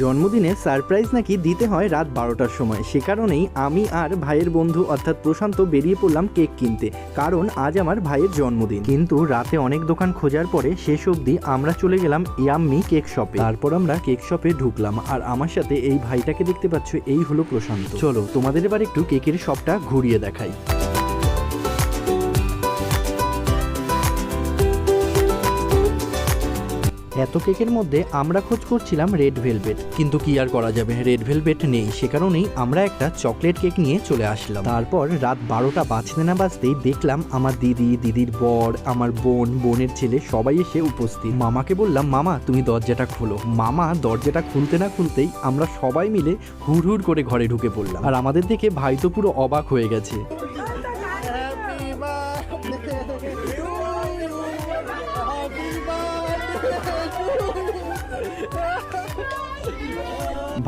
জন্মদিনে সারপ্রাইজ নাকি দিতে হয় রাত বারোটার সময়। সে কারণেই আমি আর ভাইয়ের বন্ধু অর্থাৎ প্রশান্ত বেরিয়ে পড়লাম কেক কিনতে, কারণ আজ আমার ভাইয়ের জন্মদিন। কিন্তু রাতে অনেক দোকান খোঁজার পরে শেষ অবধি আমরা চলে গেলাম ইয়াম্মি কেক শপে। তারপর আমরা কেক শপে ঢুকলাম, আর আমার সাথে এই ভাইটাকে দেখতে পাচ্ছ, এই হলো প্রশান্ত। চলো তোমাদের এবার একটু কেকের শপটা ঘুরিয়ে দেখাই। এত কেকের মধ্যে আমরা খোঁজ করছিলাম রেড ভেলভেট। কিন্তু কি আর করা যাবে? রেড ভেলভেট নেই। সে কারণেই আমরা একটা চকলেট কেক নিয়ে চলে আসলাম। তারপর রাত বারোটা বাজতে না বাজতেই দেখলাম আমার দিদি, দিদির বর, আমার বোন, বোনের ছেলে সবাই এসে উপস্থিত। মামাকে বললাম, মামা, তুমি দরজাটা খোলো। মামা দরজাটা খুলতে না খুলতেই আমরা সবাই মিলে হুড় হুড় করে ঘরে ঢুকে পড়লাম। আর আমাদের দেখে ভাই তো পুরো অবাক হয়ে গেছে। Happy birthday!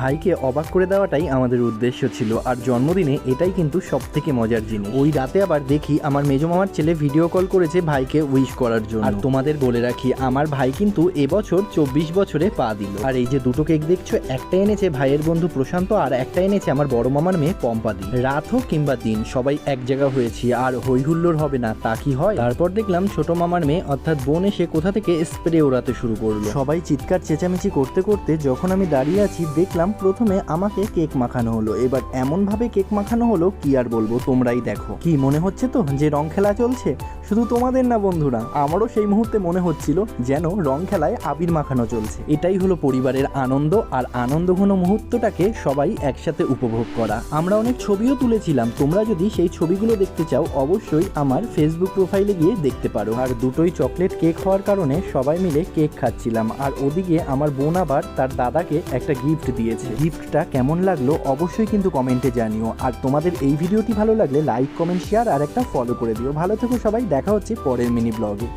ভাইকে অবাক করে দেওয়াটাই আমাদের উদ্দেশ্য ছিল, আর জন্মদিনে এটাই কিন্তু সব থেকে মজার জিনিস। ওই রাতে আবার দেখি আমার মেজো মামার ছেলে ভিডিও কল করেছে ভাইকে উইশ করার জন্য। আর তোমাদের বলে রাখি, আমার ভাই কিন্তু এবছর চব্বিশ বছরে পা দিল। আর এই যে দুটো কেক দেখছ, একটা এনেছে ভাইয়ের বন্ধু প্রশান্ত, আর একটা এনেছে আমার বড় মামার মেয়ে পম্পাদি। রাত হোক কিংবা দিন, সবাই এক জায়গা হয়েছি, আর হই হুল্লোড় হবে না, তা কি হয়? তারপর দেখলাম ছোট মামার মেয়ে, অর্থাৎ বোন এসে কোথা থেকে স্প্রে ওড়াতে শুরু করল। সবাই চিৎকার চেঁচামেচি করতে করতে যখন আমি দাঁড়িয়ে আছি, দেখলাম প্রথমে আমাকে কেক মাখানো হলো, এবার এমনভাবে কেক মাখানো হলো কি আর বলব তোমরাই দেখো। কি মনে হচ্ছে তো যে রং খেলা চলছে? শুধু তোমাদের না বন্ধুরা, আমারও সেই মুহূর্তে মনে হচ্ছিল যেন রং খেলায় আবির মাখানো চলছে। এটাই হলো পরিবারের আনন্দ আর আনন্দ ঘন মুহূর্তটাকে সবাই একসাথে উপভোগ করা। আমরা অনেক ছবিও তুলেছিলাম, তোমরা যদি সেই ছবিগুলো দেখতে চাও, অবশ্যই আমার ফেসবুক প্রোফাইলে গিয়ে দেখতে পারো। আর দুটোই চকলেট কেক হওয়ার কারণে সবাই মিলে কেক খাচ্ছিলাম। আর ওদিকে আমার বোন আবার তার দাদাকে একটা গিফট দিয়েছে। গিফটটা কেমন লাগল অবশ্যই কিন্তু কমেন্টে জানিও। আর তোমাদের এই ভিডিওটি ভালো লাগলে লাইক কমেন্ট শেয়ার আর একটা ফলো করে দিও। ভালো থেকো সবাই দেখা হচ্ছে পরের মিনি ব্লগে।